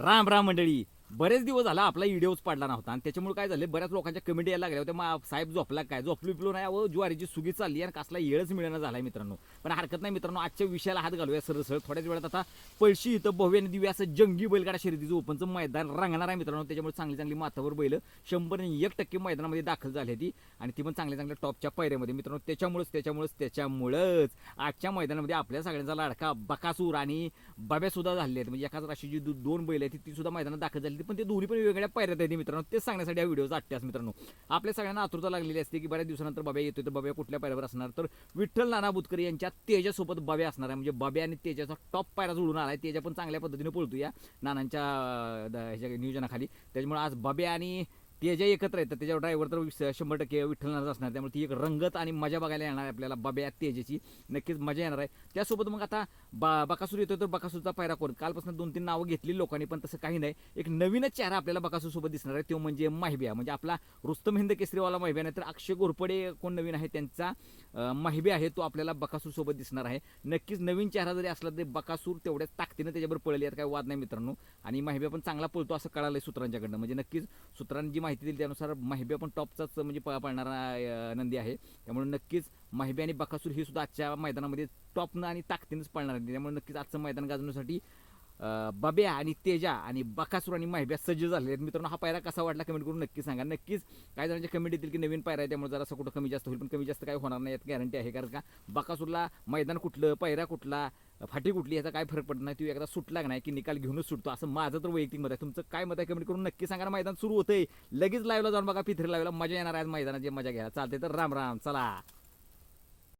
राम राम मंडळी. बरेच दिवस झाला आपला व्हिडिओच पडला नव्हता. आणि त्याच्यामुळे काय झालं बऱ्याच लोकांच्या कमेंट यायला लागल्या होत्या मग साहेब झोपला काय? झोपलो बिपलो नाही अहो ज्वारीची सुगी चालली आणि कसला येळच मिळणं झाला मित्रांनो. पण हरकत नाही मित्रांनो आजच्या विषयाला हात घालूया सरळ थोड्याच वेळात आता पळशी इथं भव्य आणि दिव्य असं जंगी बैलगाडा शर्यतीचं ओपनचं मैदान रंगणार आहे मित्रांनो. त्याच्यामुळे चांगली चांगली माथावर बैल शंभर एक टक्के मैदानामध्ये दाखल झाली होती. आणि ती पण चांगल्या चांगल्या टॉपच्या पायऱ्यामध्ये. मित्रांनो त्याच्यामुळेच त्याच्यामुळेच त्याच्यामुळंच आजच्या मैदानामध्ये आपल्या सगळ्यांचा लाडका बकासूर आणि बब्यासुद्धा झाले आहेत. म्हणजे एकाच राशीची दोन बैल आहेत ती सुद्धा मैदानात दाखल झाली. पण ते दोन्ही पण वेगवेगळ्या पायऱ्यात आहेत मित्रांनो. तेच सांगण्यासाठी हा व्हिडिओ आठ्यास मित्रांनो. आपल्या सगळ्यांना आतुरता लागलेली असते की बऱ्याच दिवसानंतर बाब्या येतोय तर बाब्या कुठल्या पायऱ्यावर असणार? तर विठ्ठल नाना बुतकर यांच्या तेजासोबत बाब्या असणार आहे. म्हणजे बाब्या आणि तेजाचा टॉप पायरा जुळून आहे तेजा पण चांगल्या पद्धतीने पळतो या नानांच्या द- ह्याच्या नियोजनाखाली. त्याच्यामुळे आज बाब्या आणि तेजा एकत्र येतात त्याच्यावर ड्रायव्हर तर शंभर टक्के विठ्ठलनाथ असणार. त्यामुळे ती एक रंगत आणि मजा बघायला येणार आहे आपल्याला बाब्या तेजेची. नक्कीच मजा येणार आहे. त्यासोबत मग आता बा बकासूर येतो तर बकासूरचा पायरा कोण? कालपासून दोन तीन नावं घेतली लोकांनी पण तसं काही नाही. एक नवीनच चेहरा आपल्याला बकासूरसोबत दिसणार आहे. तो म्हणजे माहिबिया. म्हणजे आपला रुस्तम हिंद केसरीवाला माहिबिया. नाही तर अक्षय घोरपडे कोण नवीन आहे त्यांचा माहिबी आहे तो आपल्याला बकासूरसोबत दिसणार आहे. नक्कीच नवीन चेहरा जरी असला तरी बकासूर तेवढ्याच ताकदीनं त्याच्याबरोबर पळली आहेत काही वाद नाही मित्रांनो. आणि माहिबिया पण चांगला पळतो असं कळालं आहे सूत्रांच्याकडनं. म्हणजे नक्कीच सूत्रांची माहिती दिली त्यानुसार माहिबिया पण टॉपचाच म्हणजे प- पळणारा नंदी आहे. त्यामुळे नक्कीच माहिबी आणि बकासूर ही सुद्धा आजच्या मैदानामध्ये टॉपनं आणि ताकदीनंच पळणार आहे त्यामुळे नक्कीच आजचं मैदान गाजवण्यासाठी बब्या आणि तेजा आणि बकासूर आणि माहिब्या सज्ज झाले आहेत. मित्रांनो हा पायरा कसा वाटला कमेंट करून नक्की सांगा. नक्कीच काही जणांच्या कमेंट येतील की नवीन पायरा आहे त्यामुळे जरासं कुठं कमी जास्त होईल पण कमी जास्त काही होणार नाही यात गॅरंटी आहे. कारण का बकासूरला मैदान कुठलं पायरा कुठला फाटी कुठली याचा काय फरक पडत नाही तू एकदा सुटला का नाही की निकाल घेऊनच सुटतो? असं माझं तर वैयक्तिक मत आहे. तुमचं काय मत आहे? कमेंट करून नक्की सांगा ना. मैदान सुरू होतंय. लगेच लाईव्हला जाऊन बघा. पिथरी लाईव्हला मजा येणार आहे आज मैदानाची मजा घ्यायला चालते तर राम राम. चला.